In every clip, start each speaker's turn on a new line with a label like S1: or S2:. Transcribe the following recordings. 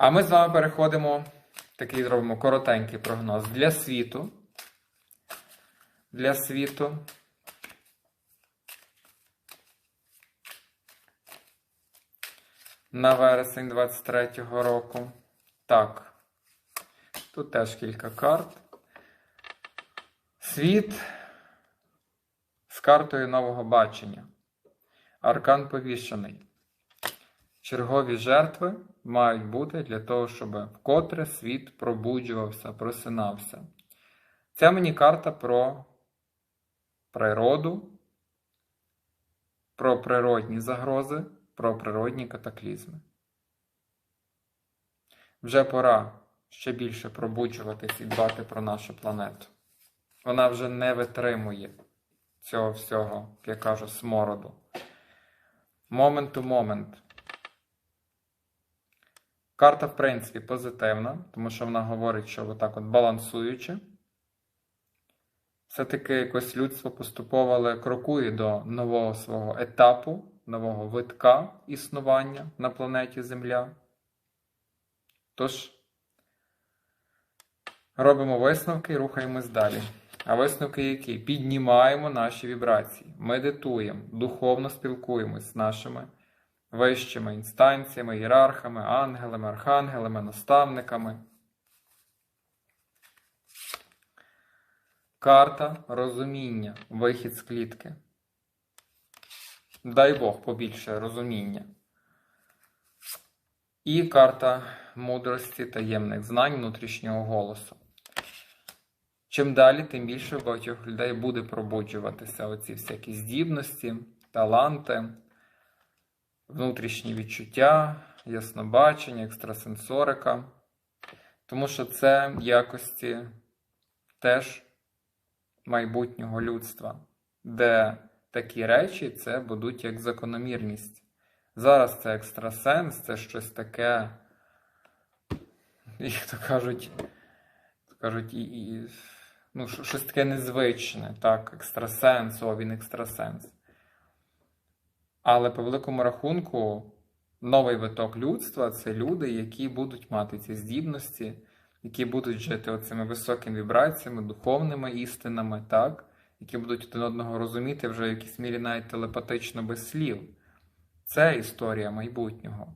S1: А ми з вами переходимо, такий зробимо коротенький прогноз для світу. Для світу. На вересень 23-го року. Так. Тут теж кілька карт. Світ з картою нового бачення. Аркан повішений. Чергові жертви мають бути для того, щоб вкотре світ пробуджувався, просинався. Це мені карта про природу, про природні загрози, про природні катаклізми. Вже пора ще більше пробуджуватись і дбати про нашу планету. Вона вже не витримує цього всього, як я кажу, смороду. Момент to момент. Карта, в принципі, позитивна, тому що вона говорить, що отак от балансуючи. Все-таки якось людство поступово але крокує до нового свого етапу, нового витка існування на планеті Земля. Тож, робимо висновки і рухаємось далі. А висновки які? Піднімаємо наші вібрації, медитуємо, духовно спілкуємось з нашими вищими інстанціями, ієрархами, ангелами, архангелами, наставниками. Карта розуміння, вихід з клітки. Дай Бог побільше розуміння. І карта мудрості таємних знань внутрішнього голосу. Чим далі, тим більше багатьох людей буде пробуджуватися оці всякі здібності, таланти, внутрішні відчуття, яснобачення, екстрасенсорика. Тому що це якості теж майбутнього людства, де такі речі це будуть як закономірність. Зараз це екстрасенс, це щось таке, як то кажуть, кажуть, і, і, ну, щось таке незвичне, так, екстрасенс, о, він екстрасенс. Але по великому рахунку, новий виток людства це люди, які будуть мати ці здібності, які будуть жити оцими високими вібраціями, духовними істинами, так? які будуть один одного розуміти вже в якійсь мірі навіть телепатично без слів. Це історія майбутнього,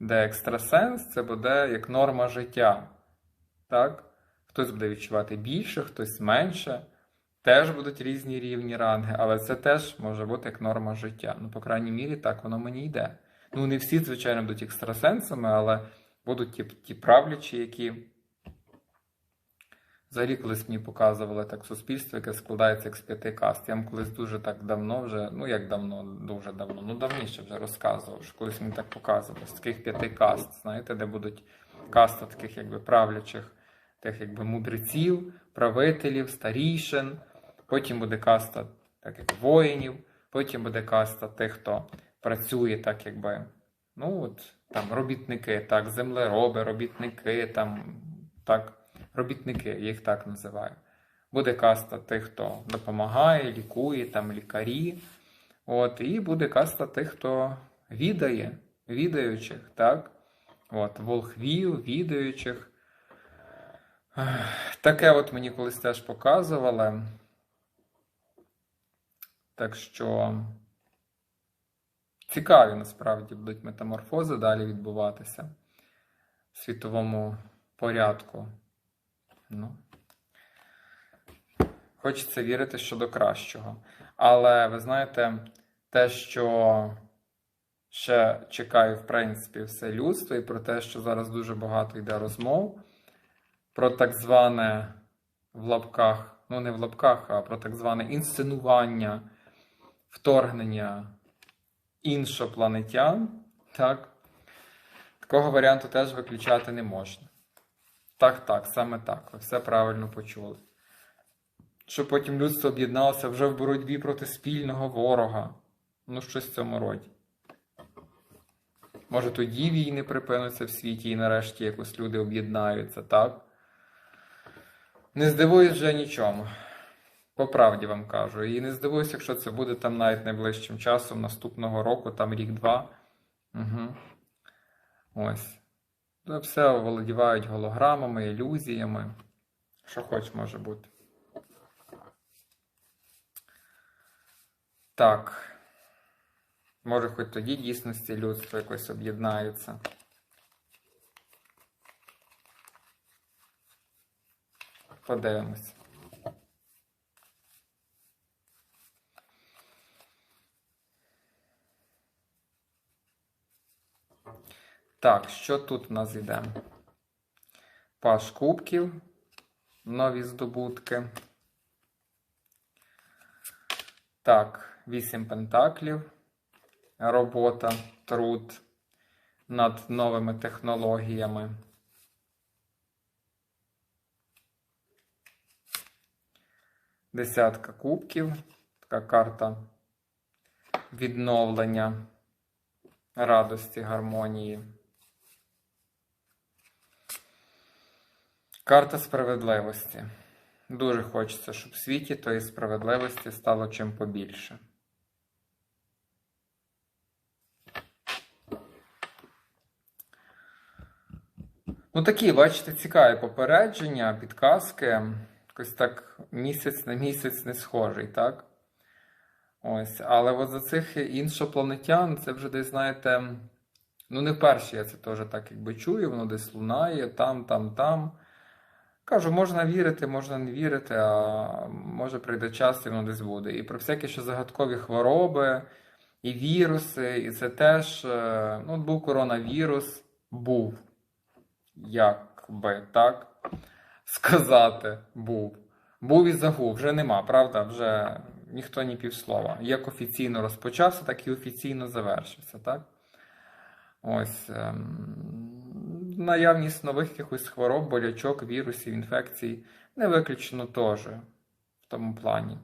S1: де екстрасенс це буде як норма життя. Так? Хтось буде відчувати більше, хтось менше. Теж будуть різні рівні ранги, але це теж може бути як норма життя. Ну, по крайній мірі, так воно мені йде. Ну, не всі, звичайно, будуть екстрасенсами, але будуть ті, ті правлячі, які. Взагалі, колись мені показували так суспільство, яке складається як з п'яти каст. Я вам колись дуже так давно вже, ну як давно, дуже давно, ну давніше вже розказував, що колись мені так показували з таких п'яти каст, знаєте, де будуть каста таких якби правлячих, тих якби мудреців, правителів, старішин. Потім буде каста так як воїнів, потім буде каста тих, хто працює так, якби, ну от там робітники, так, землероби, робітники, там так робітники, я їх так називаю. Буде каста тих, хто допомагає, лікує, там лікарі. От, І буде каста тих, хто відає, відаючих, так? От, волхвів, відаючих. Таке от мені колись теж показували. Так що цікаві насправді будуть метаморфози далі відбуватися в світовому порядку. Ну, Хочеться вірити щодо кращого. Але ви знаєте, те, що ще чекаю, в принципі, все людство, і про те, що зараз дуже багато йде розмов, про так зване в лапках, ну не в лапках, а про так зване інсценування, вторгнення іншопланетян, так, такого варіанту теж виключати не можна. Так, так, саме так. Ви все правильно почули. Щоб потім людство об'єдналося вже в боротьбі проти спільного ворога. Ну, щось в цьому роді. Може, тоді війни припинуться в світі і нарешті якось люди об'єднаються, так? Не здивуюсь вже нічому. По правді вам кажу. І не здивуюсь, якщо це буде там навіть найближчим часом наступного року, там рік-два. Угу. Ось. Це все оволодівають голограмами, ілюзіями. Що хоч може бути. Так. Може, хоч тоді дійсності людство якось об'єднається. Подивимось. Так, що тут у нас йде? Паш кубків, нові здобутки. Так, 8 пентаклів. Робота, труд над новими технологіями. Десятка кубків. Така карта відновлення радості, гармонії. Карта справедливості. Дуже хочеться, щоб в світі тої справедливості стало чим побільше. Ну, такі, бачите, цікаві попередження, підказки. Якось так місяць на місяць не схожий, так? Ось. Але от за цих іншопланетян, це вже десь, знаєте, ну, не вперше я це теж так якби чую, воно десь лунає, там, там, там. Кажу, можна вірити, можна не вірити, а може прийде час і воно десь буде. І про всякі ще загадкові хвороби, і віруси, і це теж. е, Ну, був коронавірус, був. Як би так сказати, був. Був і загув, вже нема, правда? Вже ніхто ні півслова. Як офіційно розпочався, так і офіційно завершився, так? Ось. Наявність нових якихось хвороб, болячок, вірусів, інфекцій не виключено теж в тому плані.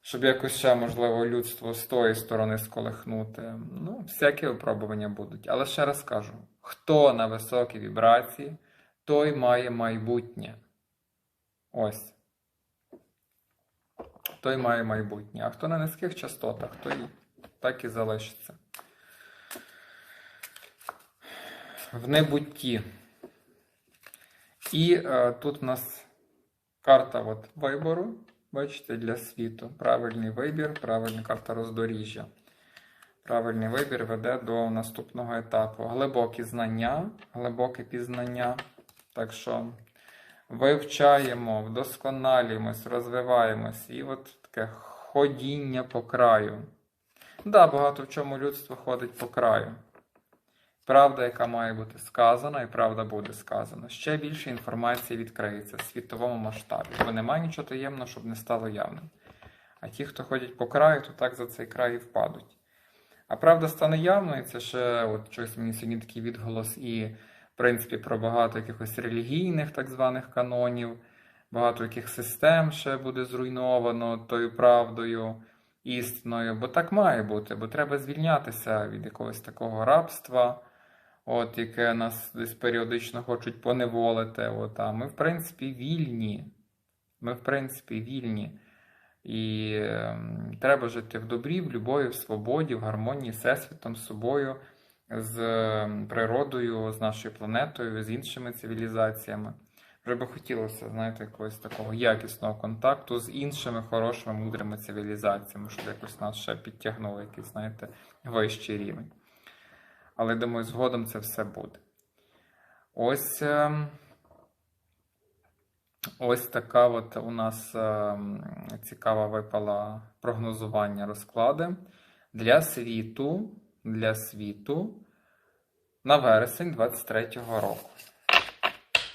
S1: Щоб якось ще, можливо, людство з тої сторони сколихнути. Ну, всякі випробування будуть. Але ще раз кажу: хто на високій вібрації, той має майбутнє. Ось. Той має майбутнє. А хто на низьких частотах, той так і залишиться. В небутті. І е, тут у нас карта от вибору, бачите, для світу. Правильний вибір, правильна карта роздоріжжя. Правильний вибір веде до наступного етапу. Глибокі знання, глибоке пізнання. Так що вивчаємо, вдосконалюємось, розвиваємось. І от таке ходіння по краю. Так, да, багато в чому людство ходить по краю. Правда, яка має бути сказана, і правда буде сказана. Ще більше інформації відкриється в світовому масштабі, бо немає нічого таємного, щоб не стало явним. А ті, хто ходять по краю, то так за цей край і впадуть. А правда стане явною, це ще от щось мені сьогодні такий відголос, і, в принципі, про багато якихось релігійних так званих канонів, багато яких систем ще буде зруйновано тою правдою, істиною. Бо так має бути, бо треба звільнятися від якогось такого рабства от, яке нас десь періодично хочуть поневолити. От, А ми, в принципі, вільні. Ми, в принципі, вільні. І е, треба жити в добрі, в любові, в свободі, в гармонії з всесвітом, з собою, з ем, природою, з нашою планетою, з іншими цивілізаціями. Вже би хотілося, знаєте, якогось такого якісного контакту з іншими хорошими, мудрими цивілізаціями, щоб якось нас ще підтягнуло, якийсь, знаєте, вищий рівень. Але думаю, згодом це все буде. Ось ем, ось така от у нас ем, цікава випала прогнозування розклади для світу, для світу на вересень 23-го року.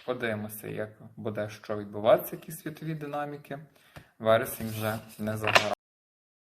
S1: Подивимося, як буде що відбуватися, які світові динаміки. Вересень вже не за